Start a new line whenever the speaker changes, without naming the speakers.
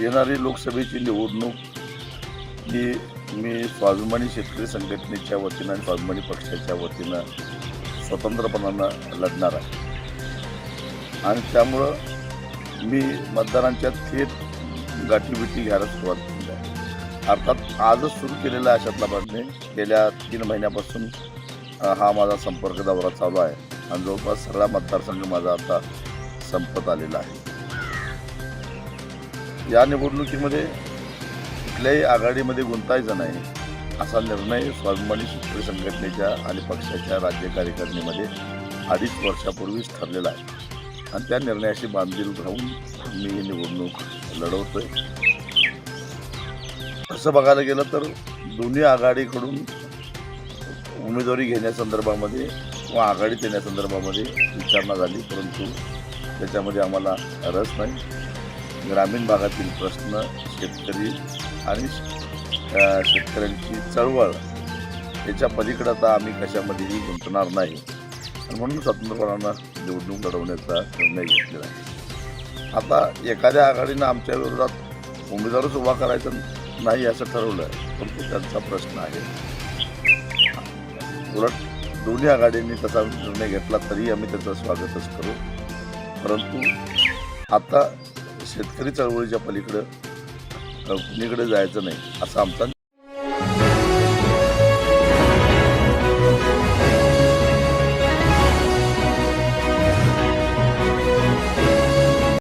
येणारी लोकसभेची निवडणूक ही मी स्वाभिमानी शेतकरी संघटनेच्या वतीनं आणि स्वाभिमानी पक्षाच्या वतीनं स्वतंत्रपणानं लढणार आहे. आणि त्यामुळं मी मतदारांच्या थेट गाठीबिटी घ्यायला सुरुवात केली आहे. अर्थात आजच सुरू केलेला आहे अशातला बातमी गेल्या तीन महिन्यापासून हा माझा संपर्क दौरा चालू आहे. आणि जवळपास सगळा मतदारसंघ माझा आता संपत आलेला आहे. या निवडणुकीमध्ये कुठल्याही आघाडीमध्ये गुंतायचं नाही. असा निर्णय स्वाभिमानी शेतकरी संघटनेच्या आणि पक्षाच्या राज्य कार्यकारिणीमध्ये अडीच वर्षापूर्वीच ठरलेला आहे. आणि त्या निर्णयाशी बांधील राहून मी ही निवडणूक लढवतोय. असं बघायला गेलं तर दोन्ही आघाडीकडून उमेदवारी घेण्यासंदर्भामध्ये किंवा आघाडीत येण्यासंदर्भामध्ये विचारणा झाली परंतु त्याच्यामध्ये आम्हाला रस नाही. ग्रामीण भागातील प्रश्न शेतकरी आणि शेतकऱ्यांची चळवळ. याच्या पलीकडे आता आम्ही कशामध्येही गुंतणार नाही. आणि म्हणून स्वतंत्रपणानं निवडणूक लढवण्याचा निर्णय घेतलेला आहे. आता एखाद्या आघाडीनं आमच्या विरोधात उमेदवारच उभा करायचा नाही असं ठरवलं आहे परंतु त्यांचा प्रश्न आहे. उलट दोन्ही आघाडींनी तसा निर्णय घेतला तरी आम्ही त्याचं स्वागतच करू. परंतु आता शेतकरी चळवळीच्या पलीकडं कुणीकडे जायचं नाही असा आमचा